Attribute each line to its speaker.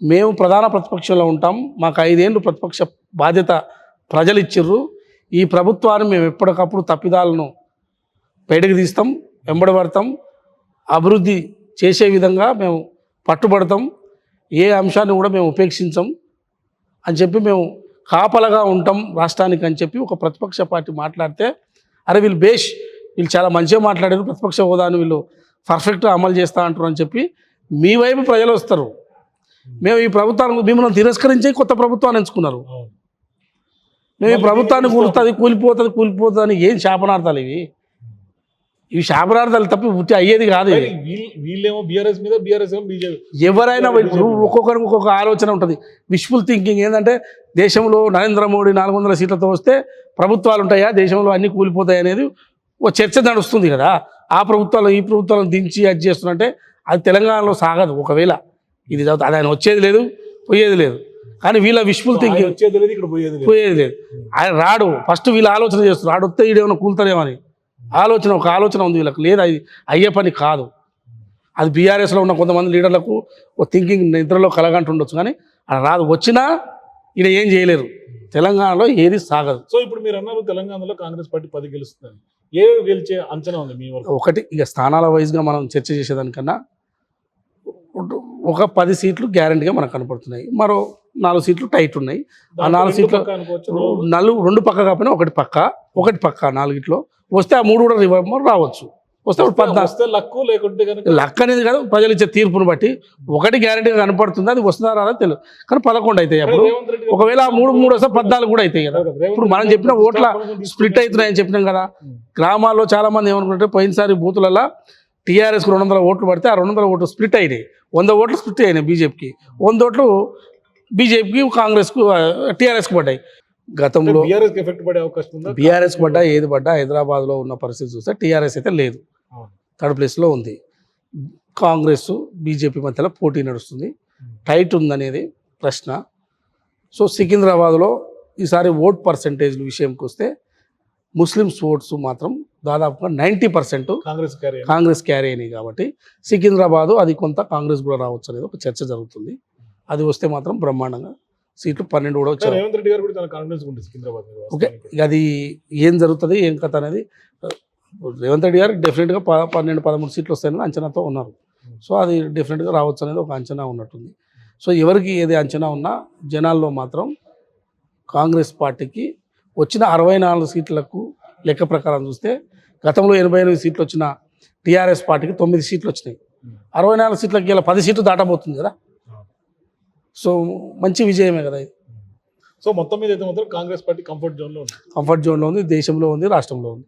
Speaker 1: మేము ప్రధాన ప్రతిపక్షంలో ఉంటాం. మాకు ఐదేళ్ళు ప్రతిపక్ష బాధ్యత ప్రజలు ఇచ్చిర్రు ఈ ప్రభుత్వాన్ని మేము ఎప్పటికప్పుడు తప్పిదాలను బయటకు తీస్తాం వెంబడబడతాం. అభివృద్ధి చేసే విధంగా మేము పట్టుబడతాం. ఏ అంశాన్ని కూడా మేము ఉపేక్షించం అని చెప్పి మేము కాపలగా ఉంటాం రాష్ట్రానికి అని చెప్పి ఒక ప్రతిపక్ష పార్టీ మాట్లాడితే అరే వీళ్ళు బేష్ వీళ్ళు చాలా మంచిగా మాట్లాడారు ప్రతిపక్ష హోదాను వీళ్ళు పర్ఫెక్ట్గా అమలు చేస్తా అంటారు అని చెప్పి మీ వైపు ప్రజలు వస్తారు. మేము ఈ ప్రభుత్వాన్ని మిమ్మల్ని తిరస్కరించే కొత్త ప్రభుత్వాన్ని ఎంచుకున్నారు. మేము ఈ ప్రభుత్వాన్ని కూలుతుంది కూలిపోతుంది కూలిపోతుంది అని ఏం శాపనార్థాలు ఇవి? ఇవి శాపనార్థాలు తప్పి ఉట్టి అయ్యేది కాదు
Speaker 2: వీళ్ళేమో బీఆర్ఎస్ మీద బీఆర్ఎస్ బీజేపీ
Speaker 1: ఎవరైనా ఒక్కొక్కరికి ఒక్కొక్క ఆలోచన ఉంటుంది. విష్ఫుల్ థింకింగ్ ఏంటంటే దేశంలో నరేంద్ర మోడీ నాలుగు వందల సీట్లతో వస్తే ప్రభుత్వాలు ఉంటాయా? దేశంలో అన్ని కూలిపోతాయి అనేది ఓ చర్చ నడుస్తుంది కదా. ఆ ప్రభుత్వాలు ఈ ప్రభుత్వాలను దించి అది చేస్తున్నట్టే అది తెలంగాణలో సాగదు ఒకవేళ. ఇది చదువుతా అది ఆయన వచ్చేది లేదు పోయేది లేదు. కానీ వీళ్ళ విష్ఫుల్ థింకింగ్
Speaker 2: వచ్చేది లేదు ఇక్కడ పోయేది లేదు.
Speaker 1: పోయేది లేదు. ఆయన రాడు. ఫస్ట్ వీళ్ళు ఆలోచన చేస్తున్నారు. ఆడు వస్తే ఈడేమైనా కూలుతారేమని ఆలోచన ఒక ఆలోచన ఉంది వీళ్ళకి. లేదు అది అయ్యే పని కాదు. అది బీఆర్ఎస్లో ఉన్న కొంతమంది లీడర్లకు ఓ థింకింగ్ నిద్రలో కలగంటు ఉండొచ్చు. కానీ అది రాదు. వచ్చినా ఈడ ఏం చేయలేరు. తెలంగాణలో ఏది సాగదు.
Speaker 2: సో ఇప్పుడు మీరు అన్నారు తెలంగాణలో కాంగ్రెస్ పార్టీ పది గెలుస్తుంది ఏ గెలిచే అంచనా ఉంది మీ
Speaker 1: ఒకటి ఇక స్థానాల వైజ్గా మనం చర్చ చేసేదానికన్నా ఒక పది సీట్లు గ్యారంటీగా మనకు కనపడుతున్నాయి. మరో నాలుగు సీట్లు టైట్ ఉన్నాయి. ఆ నాలుగు సీట్లు నలుగు రెండు పక్క కాకపోయినా ఒకటి పక్క ఒకటి పక్క నాలుగిట్లో. వస్తే ఆ మూడు కూడా రివర్స్ రావచ్చు. వస్తే పద్నాలుగు
Speaker 2: లక్కు లేకుంటే
Speaker 1: లక్ అనేది కాదు ప్రజలు ఇచ్చే తీర్పును బట్టి ఒకటి గ్యారంటీగా కనపడుతుంది అది వస్తుందా రాదా తెలియదు కానీ పదకొండు అవుతాయి అప్పుడు. ఒకవేళ ఆ మూడు మూడు వస్తే పద్నాలుగు కూడా అవుతాయి కదా. ఇప్పుడు మనం చెప్పిన ఓట్ల స్ప్లిట్ అవుతున్నాయని చెప్పినాం కదా. గ్రామాల్లో చాలా మంది ఏమనుకుంటే పోయినసారి బూతులలో టీఆర్ఎస్కి రెండు వందల ఓట్లు పడితే ఆ రెండు వందల ఓట్లు స్ప్లిట్ అయినాయి. వంద ఓట్లు స్ప్లిట్ అయినాయి బీజేపీకి. వంద ఓట్లు బీజేపీకి కాంగ్రెస్కు టీఆర్ఎస్కి పడ్డాయి. గతంలో
Speaker 2: బీఆర్ఎస్కి ఎఫెక్ట్ పడే అవకాశం ఉందా?
Speaker 1: బీఆర్ఎస్ పడ్డా ఏది పడ్డా హైదరాబాద్లో ఉన్న పరిస్థితి చూస్తే టీఆర్ఎస్ అయితే లేదు. థర్డ్ ప్లేస్లో ఉంది. కాంగ్రెస్ బీజేపీ మధ్యలో పోటీ నడుస్తుంది. టైట్ ఉందనేది ప్రశ్న. సో సికింద్రాబాద్లో ఈసారి ఓట్ పర్సంటేజ్ విషయంకి వస్తే ముస్లిమ్స్ ఓట్స్ మాత్రం దాదాపుగా ninety percent
Speaker 2: Congress carry
Speaker 1: Congress carry అయినాయి కాబట్టి సికింద్రాబాదు అది కొంత కాంగ్రెస్ కూడా రావచ్చు అనేది ఒక చర్చ జరుగుతుంది. అది వస్తే మాత్రం బ్రహ్మాండంగా సీట్లు పన్నెండు కూడా వచ్చాయి.
Speaker 2: రేవంత్ రెడ్డి గారు కూడా చాలా కాన్ఫిడెన్స్ ఉంటుంది సికింద్రాబాద్
Speaker 1: ఓకే అది ఏం జరుగుతుంది ఏం కథ అనేది రేవంత్ రెడ్డి గారు డెఫినెట్గా ప పన్నెండు పదమూడు సీట్లు వస్తాయని అంచనాతో ఉన్నారు. సో అది డెఫినెట్గా రావచ్చు అనేది ఒక అంచనా ఉన్నట్టుంది. సో ఎవరికి ఏది అంచనా ఉన్నా జనాల్లో మాత్రం కాంగ్రెస్ పార్టీకి వచ్చిన అరవై నాలుగు సీట్లకు లెక్క ప్రకారం చూస్తే గతంలో ఎనభై ఎనిమిది సీట్లు వచ్చిన టీఆర్ఎస్ పార్టీకి తొమ్మిది సీట్లు వచ్చినాయి. అరవై నాలుగు సీట్లకి ఇలా పది సీట్లు దాటబోతుంది కదా. సో మంచి విజయమే కదా ఇది.
Speaker 2: సో మొత్తం మీద అయితే మాత్రం కాంగ్రెస్ పార్టీ కంఫర్ట్ జోన్లో ఉంది.
Speaker 1: కంఫర్ట్ జోన్లో ఉంది దేశంలో ఉంది రాష్ట్రంలో ఉంది.